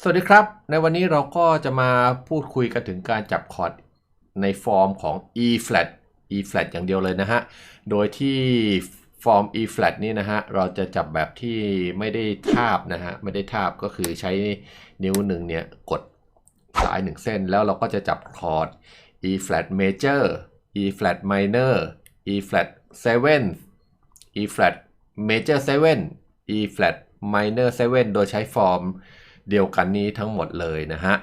สวัสดีครับ ในวันนี้เราก็จะมาพูดคุยกันถึงการจับคอร์ดในฟอร์มของ E flat E flat อย่างเดียวเลยนะฮะ โดยที่ฟอร์ม E flat นี่นะฮะ เราจะจับแบบที่ไม่ได้ทาบนะฮะ ไม่ได้ทาบก็คือใช้นิ้วหนึ่งเนี่ยกดสายหนึ่งเส้น แล้วเราก็จะจับคอร์ด E flat major E flat minor E flat 7 E flat major 7 E flat minor 7 โดยใช้ฟอร์ม เดียวกันนี้ทั้งหมดเลยนะฮะ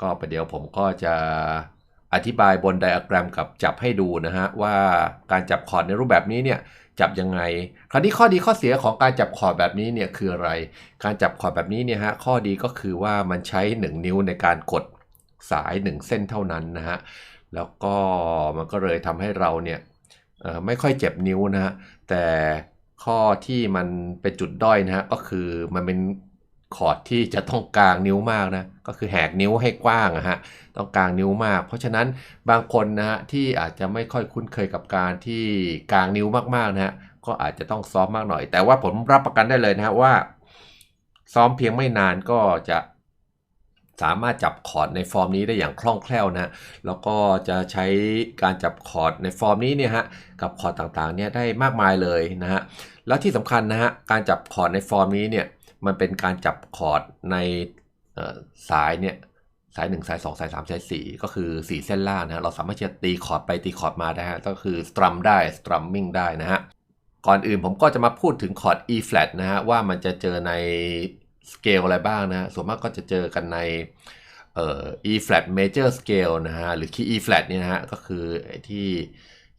ก็ประเดี๋ยวผมก็จะอธิบายบนไดอะแกรมกับจับให้ดูนะฮะ ว่าการจับคอร์ดในรูปแบบนี้เนี่ยจับยังไง คราวนี้ข้อดีข้อเสียของการจับคอร์ดแบบนี้เนี่ยคืออะไร การจับคอร์ดแบบนี้เนี่ยฮะข้อดีก็คือว่ามันใช้ 1 นิ้วในการกดสาย 1 เส้นเท่านั้นนะฮะแล้วก็มันก็เลยทำให้เราเนี่ยไม่ค่อยเจ็บนิ้วนะฮะแต่ข้อที่มันเป็นจุดด้อยนะฮะก็คือมันเป็น คอร์ดที่จะต้องกางนิ้วมากนะก็คือแหกนิ้วให้กว้างอะฮะต้องกางนิ้วมาก เพราะฉะนั้นบางคนนะฮะที่อาจจะไม่ค่อยคุ้นเคยกับการที่กางนิ้วมากๆนะฮะก็อาจจะต้องซ้อมมากหน่อย แต่ว่าผมรับประกันได้เลยนะฮะว่า ซ้อมเพียงไม่นานก็จะสามารถจับคอร์ดในฟอร์มนี้ได้อย่างคล่องแคล่วนะฮะแล้วก็จะใช้การจับคอร์ดในฟอร์มนี้เนี่ยฮะ กับคอร์ดต่างๆเนี่ยได้มากมายเลยนะฮะ แล้วที่สำคัญนะฮะ การจับคอร์ดในฟอร์มนี้เนี่ย มันเป็นการจับคอร์ดในเอ่อสายเนี่ยสาย 1 สาย 2 สาย 3 สาย 4 ก็คือ 4 เส้นล่างนะฮะเราสามารถจะตีคอร์ดไปตีคอร์ดมาได้ฮะก็คือสตรัมได้สตรัมมิ่งได้นะฮะก่อนอื่นผมก็จะมาพูดถึงคอร์ด E flat นะฮะว่ามันจะเจอในสเกลอะไรบ้างนะฮะส่วนมากก็จะเจอกันในเอ่อ E flat major scale นะฮะหรือ key E flat เนี่ยนะฮะก็คือที่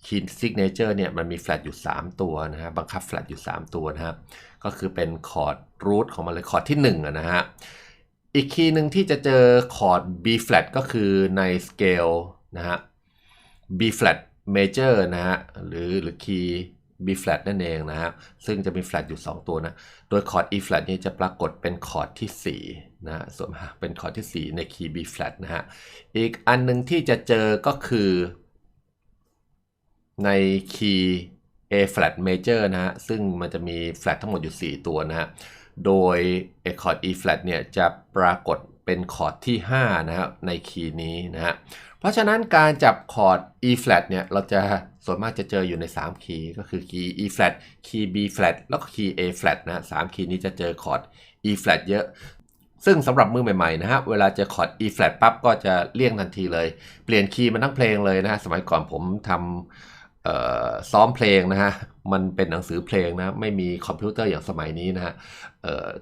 key signature เนี่ยมันมี flat อยู่ 3 ตัวนะฮะบังคับ flat อยู่ 3 ตัวนะฮะ ก็คือเป็นคอร์ด root ของมันเลยคอร์ดที่1อะนะฮะ อีกคีย์หนึ่งที่จะเจอคอร์ด B flat ก็คือใน scale นะฮะ B flat major นะฮะ หรือหรือคีย์ B flat นั่นเองนะฮะ ซึ่งจะมี flat อยู่ 2 ตัวนะ โดยคอร์ด E flat นี้จะปรากฏเป็นคอร์ดที่4นะฮะส่วนเป็นคอร์ดที่ 4 ในคีย์ B flat นะฮะ อีกอันหนึ่งที่จะเจอก็คือในคีย์ A flat major นะฮะ ซึ่งมันจะมี flat ทั้งหมดอยู่ 4 ตัวนะฮะ โดยไอ้คอร์ด E flat เนี่ยจะปรากฏเป็นคอร์ดที่ 5 นะฮะในคีย์นี้นะฮะ เพราะฉะนั้นการจับคอร์ด E flat เนี่ยเราจะส่วนมากจะเจออยู่ใน 3 คีย์ก็คือคีย์ E flat คีย์ B flat แล้วก็คีย์ A flat นะสามคีย์นี้จะเจอคอร์ด E flat เยอะ ซึ่งสำหรับมือใหม่ๆนะฮะเวลาเจอคอร์ด E flat ปั๊บก็จะเลี่ยงทันทีเลย เปลี่ยนคีย์มันทั้งเพลงเลยนะฮะสมัยก่อนผมทำ ซ้อมเพลงนะฮะ มันเป็นหนังสือเพลงนะ ไม่มีคอมพิวเตอร์อย่างสมัยนี้นะฮะ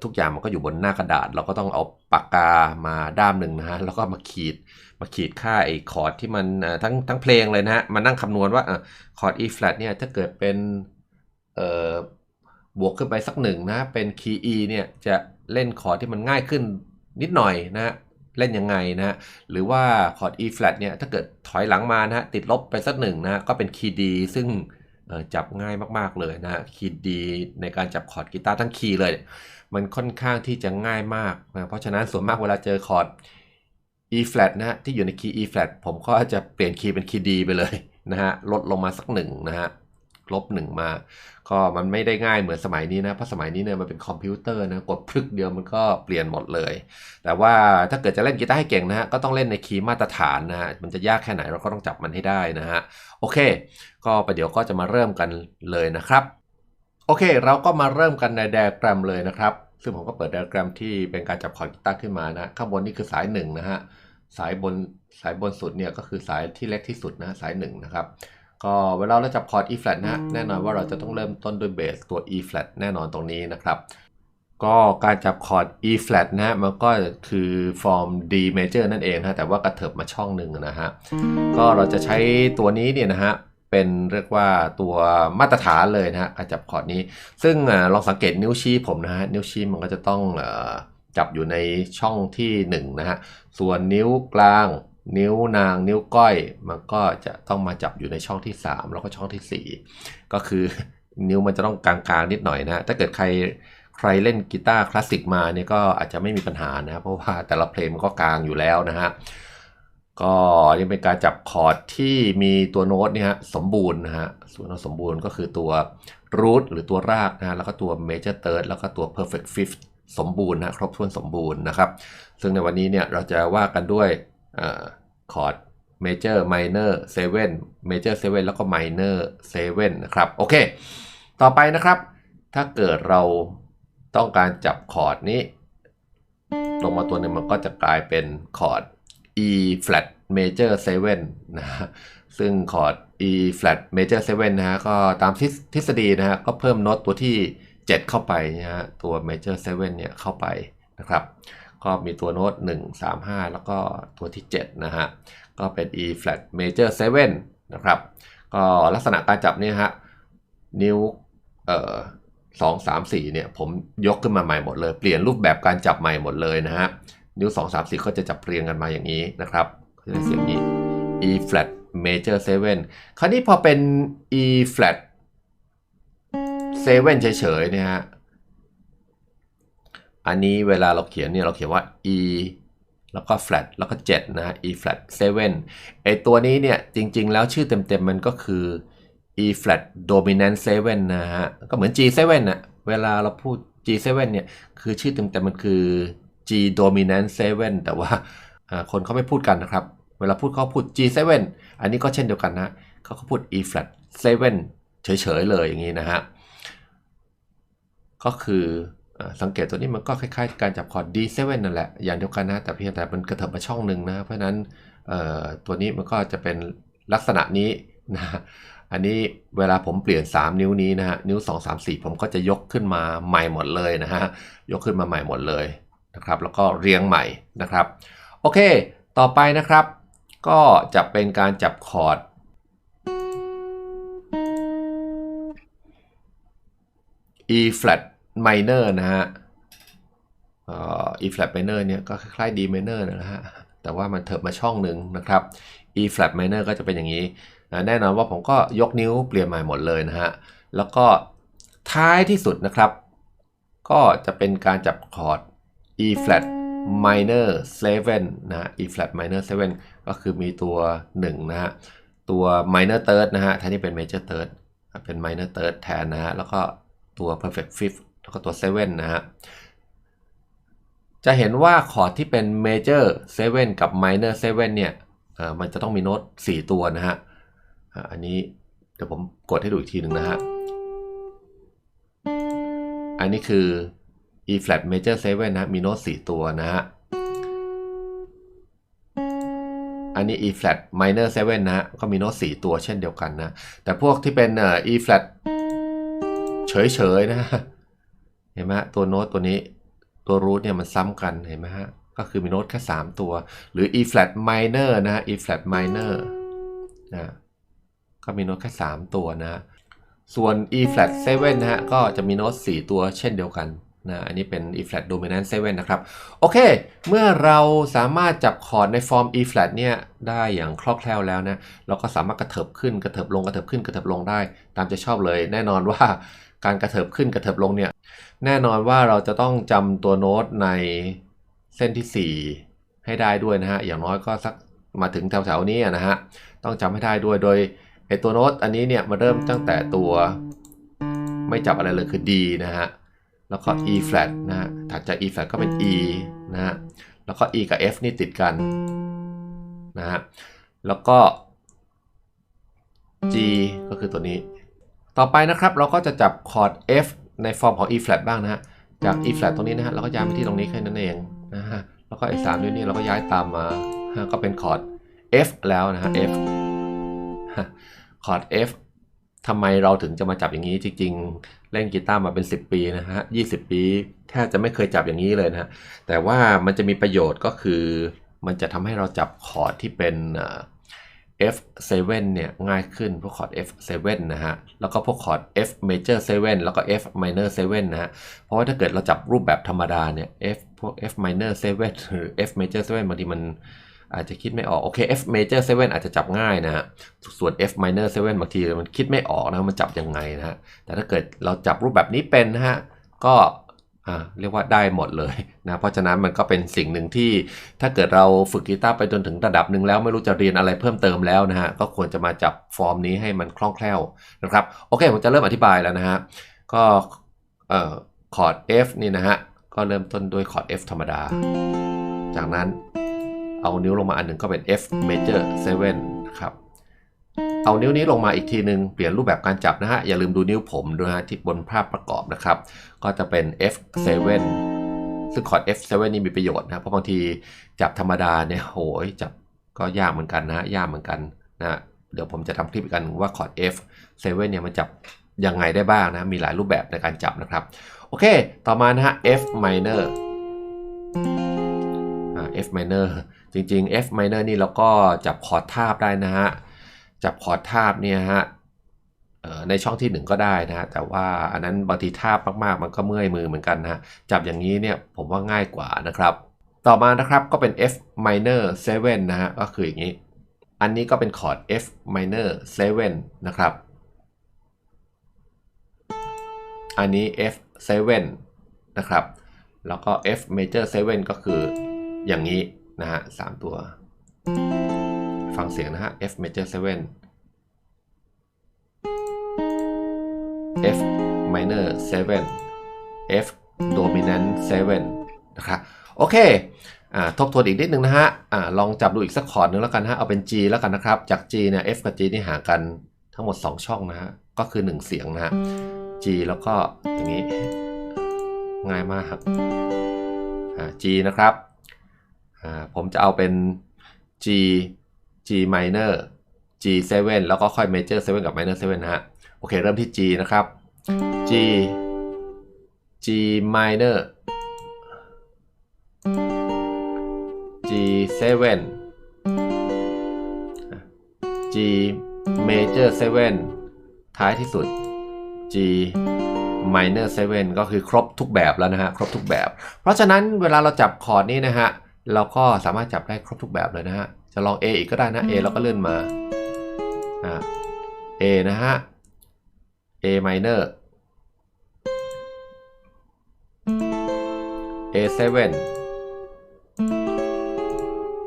ทุกอย่างมันก็อยู่บนหน้ากระดาษ เราก็ต้องเอาปากกามาด้ามหนึ่งนะฮะ แล้วก็มาขีด มาขีดค่าไอ้คอร์ดที่มันทั้งทั้งเพลงเลยนะฮะ มานั่งคำนวณว่าคอร์ด E flat เนี่ยถ้าเกิดเป็นบวกขึ้นไปสักหนึ่งนะ เป็นคีย์ E เนี่ยจะเล่นคอร์ดที่มันง่ายขึ้นนิดหน่อยนะฮะ เล่นยังไงนะฮะหรือว่าคอร์ด E flat เนี่ยถ้าเกิดถอยหลังมานะฮะติดลบไปสักหนึ่งนะก็เป็นคีย์ D ซึ่งจับง่ายมากๆเลยนะฮะคีย์ D ในการจับคอร์ดกีตาร์ทั้งคีย์เลย มันค่อนข้างที่จะง่ายมากนะเพราะฉะนั้นส่วนมากเวลาเจอคอร์ด E flat นะฮะที่อยู่ในคีย์ E flat ผมก็จะเปลี่ยนคีย์เป็นคีย์ D ไปเลยนะฮะลดลงมาสักหนึ่งนะฮะ ลบหนึ่งมา ก็มันไม่ได้ง่ายเหมือนสมัยนี้นะ เพราะสมัยนี้เนี่ยมันเป็นคอมพิวเตอร์นะ กดพลึกเดียวมันก็เปลี่ยนหมดเลย แต่ว่าถ้าเกิดจะเล่นกีตาร์ให้เก่งนะฮะ ก็ต้องเล่นในคีย์มาตรฐานนะฮะ มันจะยากแค่ไหนเราก็ต้องจับมันให้ได้นะฮะ โอเค ก็ประเดี๋ยวก็จะมาเริ่มกันเลยนะครับ โอเค เราก็มาเริ่มกันในไดอะแกรมเลยนะครับ ซึ่งผมก็เปิดไดอะแกรมที่เป็นการจับคอร์ดกีตาร์ขึ้นมานะ ข้างบนนี่คือสายหนึ่งนะฮะ สายบนสายบนสุดเนี่ยก็คือสายที่เล็กที่สุดนะ สายหนึ่งนะครับ ก็เวลาเราจับคอร์ด E flat นะฮะแน่นอนว่าเราจะต้องเริ่มต้นด้วยเบสตัว E flat แน่นอนตรงนี้นะครับ ก็การจับคอร์ด E flat นะฮะมันก็คือฟอร์ม D major นั่นเองนะฮะแต่ว่ากระเถิบมาช่องหนึ่งนะฮะก็เราจะใช้ตัวนี้เนี่ยนะฮะเป็นเรียกว่าตัวมาตรฐานเลยนะฮะการจับคอร์ดนี้ ซึ่งอาลองสังเกตนิ้วชี้ผมนะฮะนิ้วชี้มันก็จะต้องเออจับอยู่ในช่องที่1นะฮะส่วนนิ้วกลาง นิ้วนางนิ้วก้อย มันก็จะต้องมาจับอยู่ในช่องที่ 3 แล้วก็ช่องที่ 4 ก็คือนิ้วมันจะต้องกลางๆนิดหน่อยนะฮะถ้าเกิดใครใครเล่นกีตาร์คลาสสิกมาเนี่ยก็อาจจะไม่มีปัญหานะเพราะว่าแต่ละเพลงมันก็กลางอยู่แล้วนะฮะก็นี่เป็นการจับคอร์ดที่มีตัวโน้ตเนี่ยสมบูรณ์นะฮะส่วนสมบูรณ์ก็คือตัว root หรือตัวรากนะฮะแล้วก็ตัว major third แล้วก็ตัว perfect fifth สมบูรณ์นะครบถ้วนสมบูรณ์นะครับ ซึ่งในวันนี้เนี่ยเราจะว่ากันด้วย คอร์ด major minor 7 major 7แล้วก็ minor 7นนะครับโอเค ต่อไปนะครับ ถ้าเกิดเราต้องการจับคอร์ดนี้ ลงมาตัวหนึ่งมันก็จะกลายเป็นคอร์ด E flat major 7นะฮะซึ่งคอร์ด E flat major 7นะฮะก็ตามทฤทฤษฎีนะฮะก็เพิ่มโน้ตตัวที่ 7 เข้าไปนะฮะตัว major 7เนี่ยเข้าไปนะครับ ก็มีตัวโน้ต1 3 5 แล้วก็ตัวที่ 7 นะฮะ ก็เป็น E flat major 7 นะครับ ก็ลักษณะการจับเนี่ยฮะ นิ้วเอ่อสองสามสี่เนี่ยผมยกขึ้นมาใหม่หมดเลย เปลี่ยนรูปแบบการจับใหม่หมดเลยนะฮะ นิ้ว2 3 4ก็จะจับเรียงกันมาอย่างนี้นะครับก็จะเสียงนี้ E flat major 7 คราวนี้พอเป็น E flat 7เฉยๆเนี่ยฮะ อันนี้เวลาเราเขียนเนี่ยเราเขียนว่า E แล้วก็ flat แล้วก็ 7นะฮะ E flat 7ไอตัวนี้เนี่ยจริงๆ แล้วชื่อเต็มๆ มันก็คือ E flat dominant 7 นะฮะ ก็เหมือน G7 นะเวลาเราพูด G7 เนี่ย คือชื่อเต็มๆ มันคือ G dominant 7 แต่ว่าคนเขาไม่พูดกันนะครับ เวลาพูดเขาพูด G7 อันนี้ก็เช่นเดียวกันนะเขาก็พูด E flat 7เฉยๆ เลยอย่างนี้นะฮะ ก็คือ สังเกตตัวนี้มันก็คล้ายๆ การจับคอร์ด D7 นั่นแหละ อย่างเดียวกันนะ แต่เพียงแต่มันกระเถิบมาช่องหนึ่งนะ เพราะนั้นตัวนี้มันก็จะเป็นลักษณะนี้นะอันนี้เวลาผมเปลี่ยน 3 นิ้วนี้นะฮะ นิ้ว 2 3 4 ผมก็จะยกขึ้นมาใหม่หมดเลยนะฮะ ยกขึ้นมาใหม่หมดเลยนะครับ แล้วก็เรียงใหม่นะครับ โอเค ต่อไปนะครับ ก็จะเป็นการจับคอร์ด E flat minor นะฮะเอ่อ E flat minor เนี่ยก็คล้ายๆ D minor นะฮะแต่ว่ามันเถิบมาช่องหนึ่งนะครับ E flat minor ก็จะเป็นอย่างนี้นะแน่นอนว่าผมก็ยกนิ้วเปลี่ยนใหม่หมดเลยนะฮะ แล้วก็ท้ายที่สุดนะครับ ก็จะเป็นการจับคอร์ด E flat minor 7นะฮะ E flat minor 7ก็คือมีตัว1นะฮะ ตัว minor third นะฮะแทนที่เป็น major third เป็น minor third แทนนะฮะ แล้วก็ตัว perfect fifth แล้วก็ตัว7นะฮะจะเห็นว่าคอร์ดที่เป็น major 7 กับ minor 7เนี่ยเอ่อมันจะต้องมีโน้ต 4 ตัวนะฮะอันนี้เดี๋ยวผมกดให้ดูอีกทีหนึ่งนะฮะ อันนี้คือ E flat major 7นะมีโน้ต 4 ตัวนะฮะ อันนี้ E flat minor 7นะฮะก็มีโน้ต 4 ตัวเช่นเดียวกันนะ แต่พวกที่เป็นเอ่อ E flat เฉยๆนะฮะ เห็นไหมตัวโน้ตตัวนี้ตัวรูทเนี่ยมันซ้ำกันเห็นไหมฮะ ก็คือมีโน้ตแค่ 3 ตัว หรือ E flat minor นะฮะ E flat minor นะก็มีโน้ตแค่ 3 ตัวนะฮะส่วน E flat 7นะฮะ ก็จะมีโน้ต 4 ตัวเช่นเดียวกัน นะอันนี้เป็น E flat dominant 7นะครับ โอเค เมื่อเราสามารถจับคอร์ดในฟอร์ม E flat เนี่ยได้อย่างคล่องแคล่วแล้วนะเราก็สามารถกระเถิบขึ้นกระเถิบลงกระเถิบขึ้นกระเถิบลงได้ ตามใจชอบเลย แน่นอนว่าการกระเถิบขึ้นกระเถิบลงเนี่ยแน่นอนว่าเราจะต้องจำตัวโน้ตในเส้นที่ 4 ให้ได้ด้วยนะฮะอย่างน้อยก็สักมาถึงแถวๆนี้นะฮะต้องจำให้ได้ด้วยโดยไอตัวโน้ตอันนี้เนี่ยมาเริ่มตั้งแต่ตัว ไม่จับอะไรเลยคือ D นะฮะ แล้วก็ E flat นะฮะถัดจาก E flat ก็เป็น E นะฮะแล้วก็ E กับ F นี่ติดกันนะฮะแล้วก็ G ก็คือตัวนี้ ต่อไปนะครับเราก็จะจับคอร์ด F ในฟอร์มของ E flat บ้างนะฮะจาก E flat ตรงนี้นะฮะเราก็ย้ายไปที่ตรงนี้แค่นั้นเองนะฮะแล้วก็ไอ้สามนิ้วนี้เราก็ย้ายตามมาฮะก็เป็นคอร์ด F แล้วนะฮะ F ฮะคอร์ด F ทำไมเราถึงจะมาจับอย่างนี้จริงๆเล่นกีตาร์มาเป็น 10 ปีนะฮะ20ปีแทบจะไม่เคยจับอย่างนี้เลยนะฮะแต่ว่ามันจะมีประโยชน์ก็คือ มันจะทำให้เราจับคอร์ดที่เป็น F7 เนี่ยง่ายขึ้นพวกคอร์ด F7 นะฮะแล้วก็พวกคอร์ด F major 7 แล้วก็ F minor 7นะฮะเพราะว่าถ้าเกิดเราจับรูปแบบธรรมดาเนี่ย F พวก F minor 7หรือ F major 7บางทีมัน อาจจะคิดไม่ออกโอเค F major 7 อาจจะจับง่ายนะฮะส่วน F minor 7 บางทีมันคิดไม่ออกนะมันจับยังไงนะฮะแต่ถ้าเกิดเราจับรูปแบบนี้เป็นนะฮะก็อ่าเรียกว่าได้หมดเลยนะเพราะฉะนั้นมันก็เป็นสิ่งหนึ่งที่ถ้าเกิดเราฝึกกีตาร์ไปจนถึงระดับหนึ่งแล้วไม่รู้จะเรียนอะไรเพิ่มเติมแล้วนะฮะก็ควรจะมาจับฟอร์มนี้ให้มันคล่องแคล่วนะครับโอเคผมจะเริ่มอธิบายแล้วนะฮะก็เอ่อคอร์ด F นี่นะฮะก็เริ่มต้นด้วยคอร์ด F ธรรมดา จากนั้น เอานิ้วลงมาอันหนึ่งก็เป็น F major 7นะครับ เอานิ้วนี้ลงมาอีกทีหนึ่งเปลี่ยนรูปแบบการจับนะฮะ อย่าลืมดูนิ้วผมด้วยฮะที่บนภาพประกอบนะครับ ก็จะเป็น F7 ซึ่งคอร์ด F7 นี่มีประโยชน์นะ เพราะบางทีจับธรรมดาเนี่ยโหยจับก็ยากเหมือนกันนะยากเหมือนกันนะเดี๋ยวผมจะทำคลิปอีกอันว่าคอร์ด F7 เนี่ยมันจับยังไงได้บ้างนะ มีหลายรูปแบบในการจับนะครับ โอเค ต่อมานะฮะ F minor F minor จริงๆ F minor นี่เราก็จับคอร์ดทาบได้นะฮะ จับคอร์ดทาบเนี่ยฮะในช่องที่ 1 ก็ได้นะฮะ แต่ว่าอันนั้นบางทีทาบมากๆ มันก็เมื่อยมือเหมือนกันนะฮะ จับอย่างนี้เนี่ยผมว่าง่ายกว่านะครับ ต่อมานะครับก็เป็น F minor 7 นะฮะ ก็คืออย่างนี้ อันนี้ก็เป็นคอร์ด F minor 7 นะครับ อันนี้ F7 นะครับ แล้วก็ F major 7 ก็คือ อย่างนี้นะฮะสามตัว ฟังเสียงนะฮะ F major 7 F minor 7 F dominant 7นะครับโอเคอ่าทบทวนอีกนิดนึงนะฮะอ่าลองจับดูอีกสักคอร์ดนึงแล้วกันฮะ เอาเป็น G แล้วกันนะครับ จาก G เนี่ย F กับ G นี่ห่างกันทั้งหมด 2 ช่องนะฮะ ก็คือ 1 เสียงนะฮะ G แล้วก็อย่างนี้ ง่ายมากครับอ่า G นะครับ ผมจะเอาเป็น G G minor G7 แล้วก็ค่อย major 7 กับ minor 7นะฮะ โอเค เริ่มที่ G นะครับ G G minor G7 G major 7ท้ายที่สุด G minor 7ก็คือครบทุกแบบแล้วนะฮะ ครบทุกแบบ เพราะฉะนั้นเวลาเราจับคอร์ดนี้นะฮะ เราก็สามารถจับได้ครบทุกแบบเลยนะฮะ จะลอง A อีกก็ได้นะ A เราก็เลื่อนมาอ่า A นะฮะ A minor A7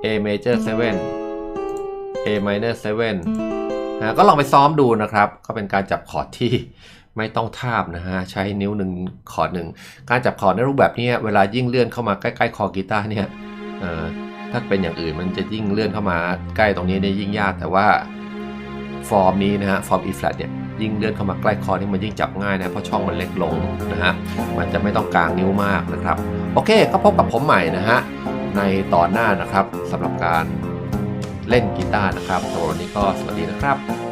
A major 7 A minor 7นะก็ลองไปซ้อมดูนะครับ ก็เป็นการจับคอร์ดที่ไม่ต้องทาบนะฮะ ใช้นิ้วหนึ่งคอร์ดหนึ่ง การจับคอร์ดในรูปแบบนี้เวลายิ่งเลื่อนเข้ามาใกล้ๆคอกีตาร์เนี่ย ถ้าเป็นอย่างอื่นมันจะยิ่งเลื่อนเข้ามาใกล้ตรงนี้เนี่ยยิ่งยาก แต่ว่าฟอร์มนี้นะฮะฟอร์ม E flat เนี่ยยิ่งเลื่อนเข้ามาใกล้คอนี่มันยิ่งจับง่ายนะเพราะช่องมันเล็กลงนะฮะมันจะไม่ต้องกางนิ้วมากนะครับ โอเคก็พบกับผมใหม่นะฮะในตอนหน้านะครับสำหรับการเล่นกีตาร์นะครับสำหรับวันนี้ก็สวัสดีนะครับ